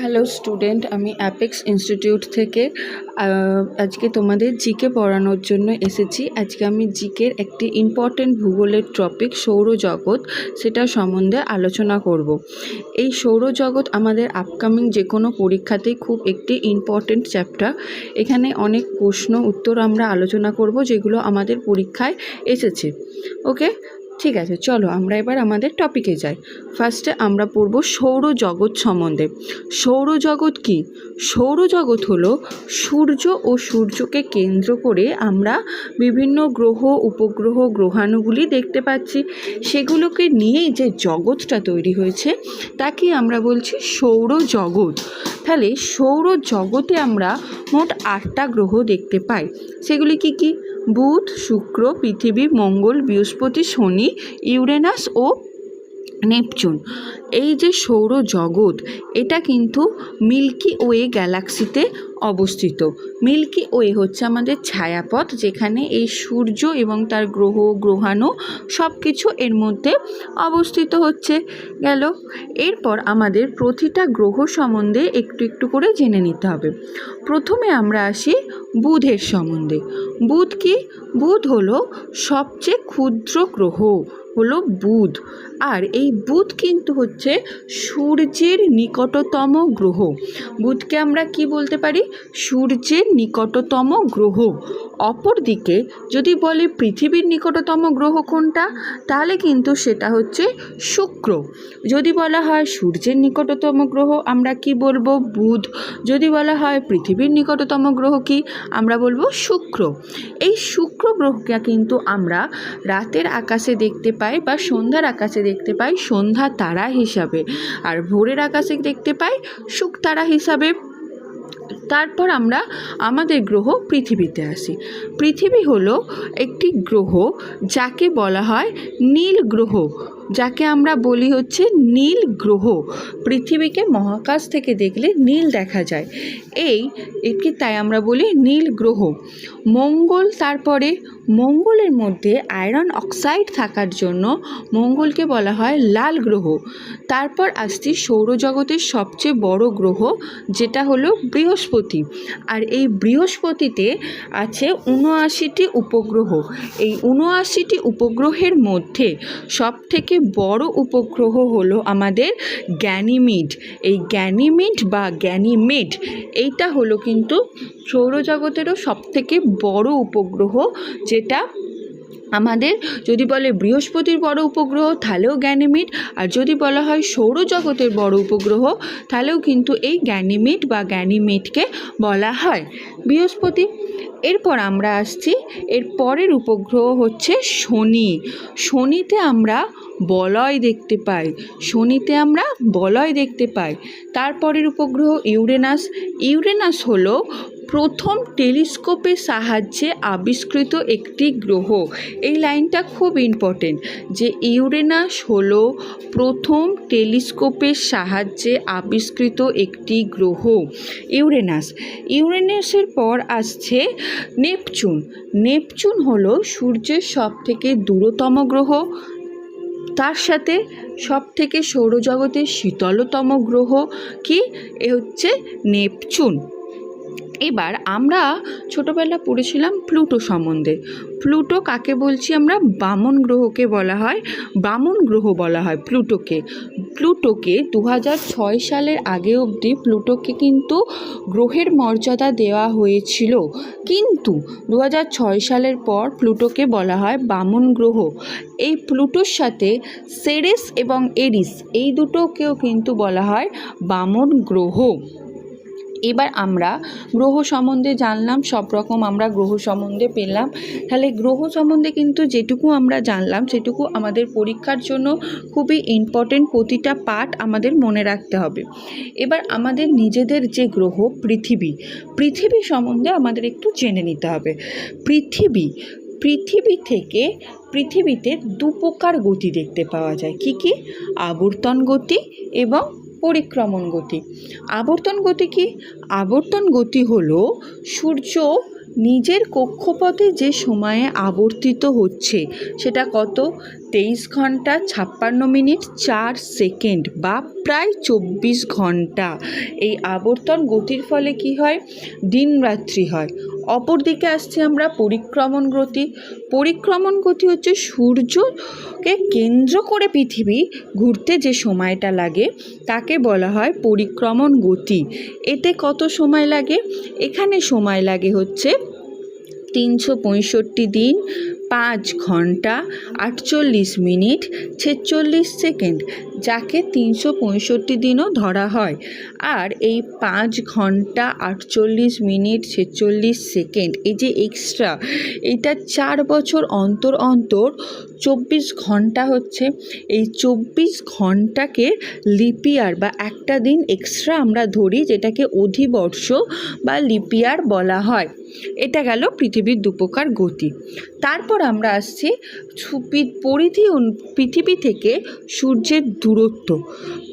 Hello student আমি apex institute থেকে আজকে তোমাদের জিকে পড়ানোর জন্য এসেছি। আজকে আমি জিকের একটি ইম্পর্ট্যান্ট ভূগোলের টপিক সৌরজগৎ, সেটা সম্বন্ধে আলোচনা করব। এই সৌরজগৎ আমাদের আপকামিং যে কোনো পরীক্ষাতেই খুব একটি ইম্পর্ট্যান্ট চ্যাপ্টার এখানে অনেক প্রশ্ন উত্তর আমরা আলোচনা করব, যেগুলো আমাদের পরীক্ষায় এসেছে। ওকে ঠিক আছে, চলো আমরা এবার আমাদের টপিকে যাই। ফার্স্টে আমরা পড়ব সৌরজগৎ সম্বন্ধে। সৌরজগৎ কি? সৌরজগৎ হলো সূর্য ও সূর্যকে কেন্দ্র করে আমরা বিভিন্ন গ্রহ, উপগ্রহ, গ্রহাণুগুলি দেখতে পাচ্ছি। সেগুলোকে নিয়েই যে জগৎটা তৈরি হয়েছে, তাকে আমরা বলছি সৌরজগৎ। তাহলে সৌরজগতে আমরা মোট আটটা গ্রহ দেখতে পাই। সেগুলি কি কি? বুধ শুক্র পৃথিবী মঙ্গল বৃহস্পতি শনি ইউরেনাস ও নেপচুন। এই যে সৌরজগৎ, এটা কিন্তু মিল্কি ওয়ে গ্যালাক্সিতে অবস্থিত। মিল্কি ওয়ে হচ্ছে আমাদের ছায়াপথ, যেখানে এই সূর্য এবং তার গ্রহ, গ্রহাণু সব কিছু এর মধ্যে অবস্থিত হচ্ছে। গেল। এরপর আমাদের প্রতিটা গ্রহ সম্বন্ধে একটু একটু করে জেনে নিতে হবে। প্রথমে আমরা আসি বুধের সম্বন্ধে। বুধ কি? বুধ হলো সবচেয়ে ক্ষুদ্র গ্রহ। হলো বুধ। আর এই বুধ কিন্তু হচ্ছে সূর্যের নিকটতম গ্রহ। বুধকে আমরা কি বলতে পারি? সূর্যের নিকটতম গ্রহ। অপরদিকে যদি বলে পৃথিবীর নিকটতম গ্রহ কোনটা? তাহলে কিন্তু সেটা হচ্ছে শুক্র। যদি বলা হয় সূর্যের নিকটতম গ্রহ, আমরা কি বলব? বুধ। যদি বলা হয় পৃথিবীর নিকটতম গ্রহ কি? আমরা বলব শুক্র। এই শুক্র গ্রহকে কিন্তু আমরা রাতের আকাশে দেখতে পাই। বা সন্ধ্যার আকাশে দেখতে পাই সন্ধ্যা তারা হিসাবে। আর ভোরের আকাশে দেখতে পাই শুক তারা হিসাবে। তারপর আমরা আমাদের গ্রহ পৃথিবীতে আসি। পৃথিবী হলো একটি গ্রহ যাকে বলা হয় নীল গ্রহ। যাকে আমরা বলি হচ্ছে নীল গ্রহ। পৃথিবীকে মহাকাশ থেকে দেখলে নীল দেখা যায়। এই, একে তাই আমরা বলি নীল গ্রহ। মঙ্গল তারপরে, মঙ্গলের মধ্যে আয়রন অক্সাইড থাকার জন্য মঙ্গলকে বলা হয় লাল গ্রহ। তারপর আসছি সৌরজগতের সবচেয়ে বড় গ্রহ, যেটা হলো বৃহস্পতি। আর এই বৃহস্পতিতে আছে উনআশিটি উপগ্রহ। এই উনআশিটি উপগ্রহের মধ্যে সব থেকে বড় উপগ্রহ হলো আমাদের গ্যানিমিড। এই গ্যানিমিড বা গ্যানিমেড, এইটা হলো কিন্তু সৌরজগতেরও সবথেকে বড় উপগ্রহ, যেটা আমাদের যদি বলে বৃহস্পতির বড় উপগ্রহ, তাহলেও গ্যানিমিড, আর যদি বলা হয় সৌরজগতের বড় উপগ্রহ, তাহলেও কিন্তু এই গ্যানিমিড বা গ্যানিমেডকে বলা হয় বৃহস্পতি। এরপর আমরা আসছি, এর পরের উপগ্রহ হচ্ছে শনি। শনিতে আমরা বলয় দেখতে পাই। শনিতে আমরা বলয় দেখতে পাই। তারপরের উপগ্রহ ইউরেনাস। ইউরেনাস হলো প্রথম টেলিস্কোপের সাহায্যে আবিষ্কৃত একটি গ্রহ। এই লাইনটা খুব ইম্পর্টেন্ট যে ইউরেনাস হল প্রথম টেলিস্কোপের সাহায্যে আবিষ্কৃত একটি গ্রহ, ইউরেনাস। ইউরেনাসের পর আসছে নেপচুন। নেপচুন হলো সূর্যের সবথেকে দূরতম গ্রহ। তার সাথে সব থেকে সৌরজগতের শীতলতম গ্রহ কি? এ হচ্ছে নেপচুন। এবার আমরা ছোটোবেলা পড়েছিলাম প্লুটো সম্বন্ধে। প্লুটো কাকে বলছি আমরা? বামন গ্রহকে বলা হয়। বামন গ্রহ বলা হয় প্লুটোকে। প্লুটোকে দু ছয় সালের আগে অবধি প্লুটোকে কিন্তু গ্রহের মর্যাদা দেওয়া হয়েছিল। কিন্তু দু ছয় সালের পর প্লুটোকে বলা হয় বামন গ্রহ। এই প্লুটোর সাথে সেরেস এবং এরিস, এই দুটোকেও কিন্তু বলা হয় বামন গ্রহ। এবার আমরা গ্রহ সম্বন্ধে জানলাম, সব রকম আমরা গ্রহ সম্বন্ধে পেলাম। তাহলে গ্রহ সম্বন্ধে কিন্তু যেটুকু আমরা জানলাম, সেটুকু আমাদের পরীক্ষার জন্য খুবই ইম্পর্টেন্ট প্রতিটা পার্ট আমাদের মনে রাখতে হবে। এবার আমাদের নিজেদের যে গ্রহ, পৃথিবী পৃথিবী সম্বন্ধে আমাদের একটু জেনে নিতে হবে। পৃথিবী পৃথিবী থেকে পৃথিবীতে দু প্রকার গতি দেখতে পাওয়া যায়। কি কি? আবর্তন গতি এবং পরিক্রমণ গতি। আবর্তন গতি কি? আবর্তন গতি হলো সূর্য নিজের কক্ষপথে যে সময়ে আবর্তিত হচ্ছে, সেটা কত? তেইশ ঘণ্টা ছাপ্পান্ন মিনিট চার সেকেন্ড বা প্রায় চব্বিশ ঘণ্টা। এই আবর্তন গতির ফলে কি হয়? দিন রাত্রি হয়। অপর দিকে আসছি আমরা পরিক্রমণ গতি। পরিক্রমণ গতি হচ্ছে সূর্যকে কেন্দ্র করে পৃথিবী ঘুরতে যে সময়টা লাগে, তাকে বলা হয় পরিক্রমণ গতি। এতে কত সময় লাগে? এখানে সময় লাগে হচ্ছে তিনশো পঁয়ষট্টি দিন, পাঁচ ঘণ্টা, আটচল্লিশ মিনিট, ছেচল্লিশ সেকেন্ড, যাকে তিনশো পঁয়ষট্টি দিনও ধরা হয়। আর এই পাঁচ ঘণ্টা, আটচল্লিশ মিনিট, ছেচল্লিশ সেকেন্ড, এই যে এক্সট্রা এটা চার বছর অন্তর অন্তর চব্বিশ ঘণ্টা হচ্ছে। এই চব্বিশ ঘন্টাকে লিপিয়ার বা একটা দিন এক্সট্রা আমরা ধরি যেটাকে অধিবর্ষ বা লিপিয়ার বলা হয়। এটা গেল পৃথিবীর দুপ্রকার গতি। তারপর আমরা আসছি পরিধি পৃথিবী থেকে সূর্যের দূরত্ব।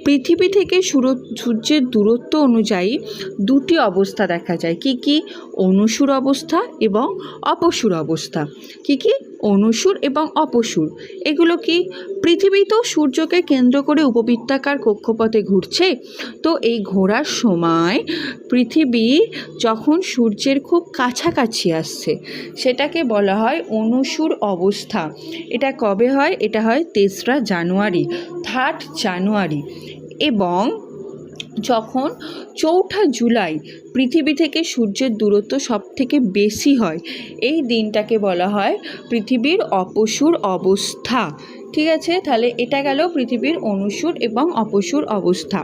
পৃথিবী থেকে সুর- সূর্যের দূরত্ব অনুযায়ী দুটি অবস্থা দেখা যায়। কি কি? অনুসুর অবস্থা এবং অপসুর অবস্থা। কি কি? অনুসুর এবং অপসুর। এগুলো কি? পৃথিবী তো সূর্যকে কেন্দ্র করে উপবৃত্তাকার কক্ষপথে ঘুরছে। তো এই ঘোরার সময় পৃথিবী যখন সূর্যের খুব কাছাকাছি আসছে, সেটাকে বলা হয় অনুসুর অবস্থা। এটা কবে হয়? এটা হয় তেসরা জানুয়ারি, থার্ড জানুয়ারি। এবং যখন চৌঠা জুলাই পৃথিবী থেকে সূর্যের দূরত্ব সব থেকে বেশি হয়, এই দিনটাকে বলা হয় পৃথিবীর অপসুর অবস্থা। ঠিক আছে? তাহলে এটা গেল পৃথিবীর অনুসুর এবং অপসুর অবস্থা।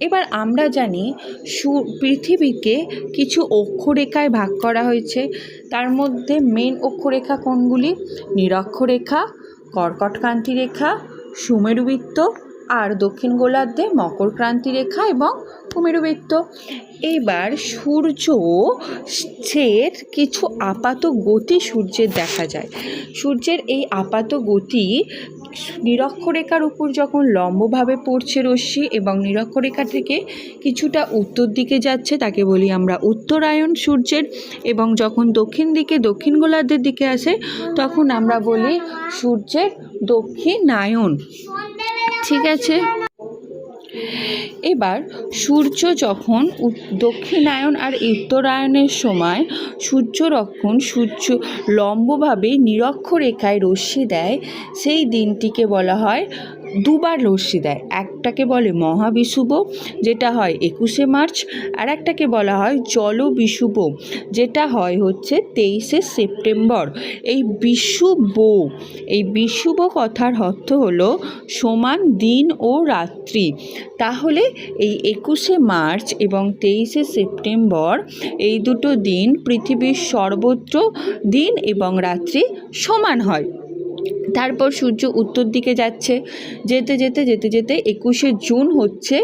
এবার আমরা জানি সু, পৃথিবীকে কিছু অক্ষরেখায় ভাগ করা হয়েছে। তার মধ্যে মেন অক্ষরেখা কোনগুলি? নিরক্ষরেখা, কর্কটক্রান্তি রেখা, সুমেরুবৃত্ত আর দক্ষিণ গোলার্ধে মকরক্রান্তি রেখা এবং কুমেরুবৃত্ত। এইবার সূর্য সের কিছু আপাত গতি সূর্যের দেখা যায়। সূর্যের এই আপাত গতি নিরক্ষরেখার উপর যখন লম্বভাবে পড়ছে রশ্মি এবং নিরক্ষরেখা থেকে কিছুটা উত্তর দিকে যাচ্ছে, তাকে বলি আমরা উত্তরায়ণ সূর্যের। এবং যখন দক্ষিণ দিকে দক্ষিণ গোলার্ধের দিকে আসে, তখন আমরা বলি সূর্যের দক্ষিণায়ন। ঠিক আছে? এবার সূর্য যখন দক্ষিণায়ন আর উত্তরায়ণের সময় সূর্য যখন সূর্য লম্বভাবে নিরক্ষরেখায় রশ্মি দেয়, সেই দিনটিকে বলা হয় দুবার রশ্মি দেয়। একটাকে বলে মহাবিষুব, যেটা হয় একুশে মার্চ, আর একটাকে বলা হয় জলবিষুব, যেটা হয় হচ্ছে তেইশে সেপ্টেম্বর। এই বিষুব এই বিষুব কথার অর্থ হলো সমান দিন ও রাত্রি। তাহলে এই একুশে মার্চ এবং তেইশে সেপ্টেম্বর, এই দুটো দিন পৃথিবীর সর্বত্র দিন এবং রাত্রি সমান হয়। তারপর সূর্য উত্তর দিকে যাচ্ছে। যেতে যেতে যেতে যেতে একুশে জুন হচ্ছে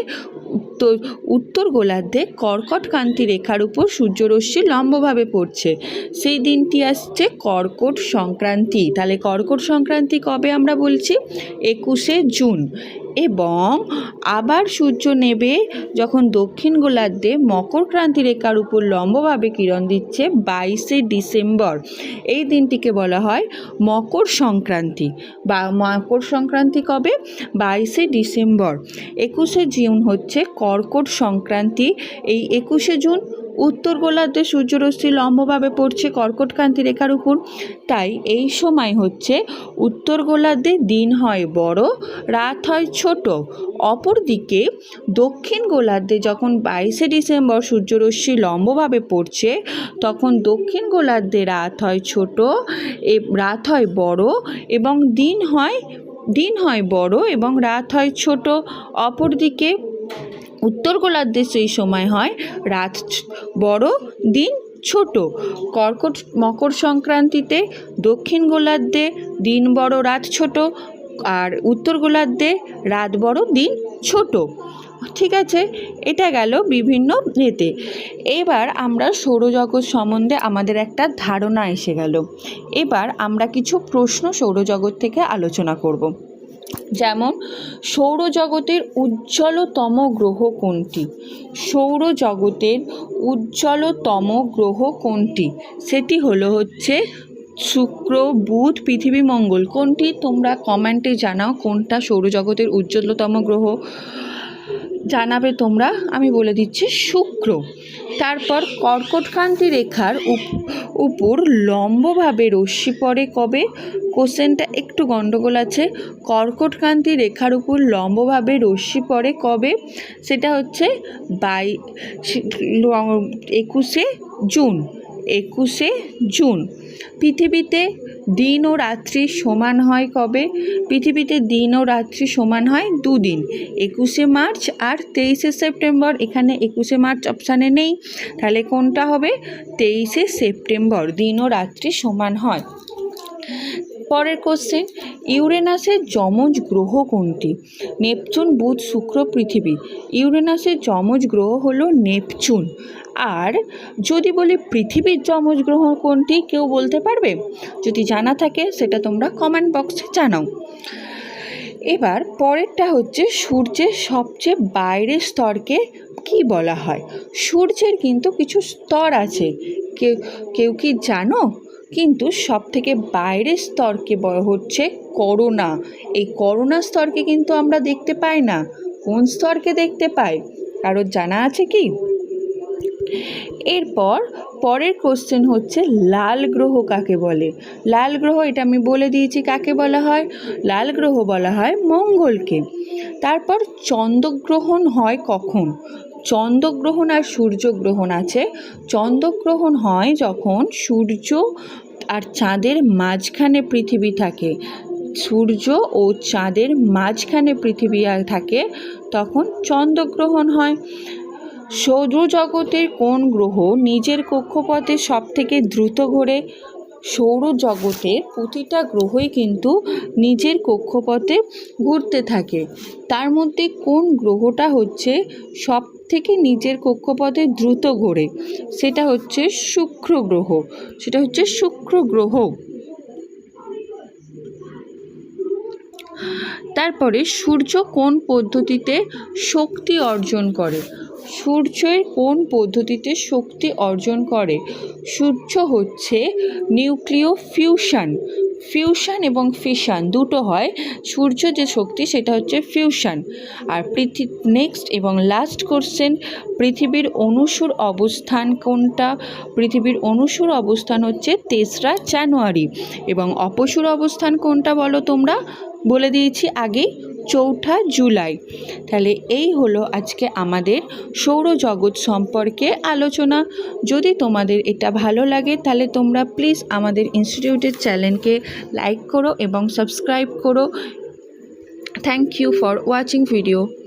উত্তর উত্তর গোলার্ধে কর্কটকান্তি রেখার উপর সূর্যরশ্মি লম্বভাবে পড়ছে। সেই দিনটি আসছে কর্কট সংক্রান্তি। তাহলে কর্কট সংক্রান্তি কবে আমরা বলছি? একুশে জুন। এবং আবার সূর্য নেবে যখন দক্ষিণ গোলার্ধে মকরক্রান্তি রেখার উপর লম্বভাবে কিরণ দিচ্ছে বাইশে ডিসেম্বর। এই দিনটিকে বলা হয় মকর সংক্রান্তি। বা মকর সংক্রান্তি কবে? বাইশে ডিসেম্বর। একুশে জুন হচ্ছে কর্কট সংক্রান্তি। এই একুশে জুন উত্তর গোলার্ধে সূর্যরশ্মি লম্বভাবে পড়ছে কর্কটকান্তি রেখার উপর। তাই এই সময় হচ্ছে উত্তর গোলার্ধে দিন হয় বড়, রাত হয় ছোট। অপরদিকে দক্ষিণ গোলার্ধে যখন বাইশে ডিসেম্বর সূর্যরশ্মি লম্বভাবে পড়ছে, তখন দক্ষিণ গোলার্ধে রাত হয় ছোট, এ রাত হয় বড় এবং দিন হয় দিন হয় বড় এবং রাত হয় ছোট। অপরদিকে উত্তর গোলার্ধে সেই সময় হয় রাত বড়, দিন ছোট। কর্কট মকর সংক্রান্তিতে দক্ষিণ গোলার্ধে দিন বড়, রাত ছোট। আর উত্তর গোলার্ধে রাত বড়, দিন ছোট। ঠিক আছে, এটা গেল বিভিন্ন এতে। এবার আমরা সৌরজগৎ সম্বন্ধে আমাদের একটা ধারণা এসে গেল। এবার আমরা কিছু প্রশ্ন সৌরজগৎ থেকে আলোচনা করব। যেমন, সৌরজগতের উজ্জ্বলতম গ্রহ কোনটি? সৌরজগতের উজ্জ্বলতম গ্রহ কোনটি? সেটি হলো হচ্ছে শুক্র, বুধ, পৃথিবী, মঙ্গল। কোনটি তোমরা কমেন্টে জানাও, কোনটা সৌরজগতের উজ্জ্বলতম গ্রহ জানাবে তোমরা? আমি বলে দিচ্ছি শুক্র। তারপর কর্কটক্রান্তি রেখার উপ- উপর লম্বভাবে রশ্মি পড়ে কবে? কোশ্চেনটা একটু গণ্ডগোল আছে। কর্কটক্রান্তি রেখার উপর লম্বভাবে রশ্মি পড়ে কবে? সেটা হচ্ছে বাই একুশে জুন। একুশে জুন। পৃথিবীতে দিন ও রাত্রি সমান হয় কবে? পৃথিবীতে দিন ও রাত্রি সমান হয় দুদিন, একুশে মার্চ আর তেইশে সেপ্টেম্বর। এখানে একুশে মার্চ অপশানে নেই। তাহলে কোনটা হবে? তেইশে সেপ্টেম্বর, দিন ও রাত্রি সমান হয়। পরের কোশ্চেন ইউরেনাসের যমজ গ্রহ কোনটি? নেপচুন, বুধ, শুক্র, পৃথিবী। ইউরেনাসের যমজ গ্রহ হলো নেপচুন। আর যদি বলি পৃথিবীর যমজ গ্রহ কোনটি, কেউ বলতে পারবে? যদি জানা থাকে, সেটা তোমরা কমেন্ট বক্সে জানাও। এবার পরেরটা হচ্ছে সূর্যের সবচেয়ে বাইরের স্তরকে কি বলা হয়? সূর্যের কিন্তু কিছু স্তর আছে। কেউ কেউ কি জানো? কিন্তু সব থেকে বাইরের স্তরকে হচ্ছে করোনা এই করোনা স্তরকে কিন্তু আমরা দেখতে পাই না। কোন স্তরকে দেখতে পাই? কারোর জানা আছে কি? এরপর পরের কোশ্চেন হচ্ছে লাল গ্রহ কাকে বলে? লাল গ্রহ, এটা আমি বলে দিয়েছি কাকে বলা হয়? লাল গ্রহ বলা হয় মঙ্গলকে। তারপর চন্দ্রগ্রহণ হয় কখন? চন্দ্রগ্রহণ আর সূর্যগ্রহণ আছে। চন্দ্রগ্রহণ হয় যখন সূর্য আর চাঁদের মাঝখানে পৃথিবী থাকে। সূর্য ও চাঁদের মাঝখানে পৃথিবী থাকে, তখন চন্দ্রগ্রহণ হয়। সৌরজগতের কোন গ্রহ নিজের কক্ষপথে সব থেকে দ্রুত ঘোরে? সৌরজগতের প্রতিটা গ্রহই কিন্তু নিজের কক্ষপথে ঘুরতে থাকে। তার মধ্যে কোন গ্রহটা হচ্ছে সব থেকে নিজের কক্ষপথে দ্রুত ঘোরে? সেটা হচ্ছে শুক্র গ্রহ। সেটা হচ্ছে শুক্র গ্রহ। তারপরে সূর্য কোন পদ্ধতিতে শক্তি অর্জন করে? সূর্যের কোন পদ্ধতিতে শক্তি অর্জন করে? সূর্য হচ্ছে নিউক্লিয় ফিউশন। ফিউশন এবং ফিশন দুটো হয়। সূর্য যে শক্তি, সেটা হচ্ছে ফিউশন। আর পৃথিবী নেক্সট এবং লাস্ট কোশ্চেন পৃথিবীর অনুসুর অবস্থান কোনটা? পৃথিবীর অনুসুর অবস্থান হচ্ছে তেসরা জানুয়ারি। এবং অপসুর অবস্থান কোনটা বলো তোমরা? বলে দিয়েছি আগেই। চৌঠা জুলাই। তাহলে এই হলো আজকে আমাদের সৌরজগৎ সম্পর্কে আলোচনা। যদি তোমাদের এটা ভালো লাগে, তাহলে তোমরা প্লিজ আমাদের ইনস্টিটিউটের চ্যানেলকে লাইক করো এবং সাবস্ক্রাইব করো। Thank you for watching video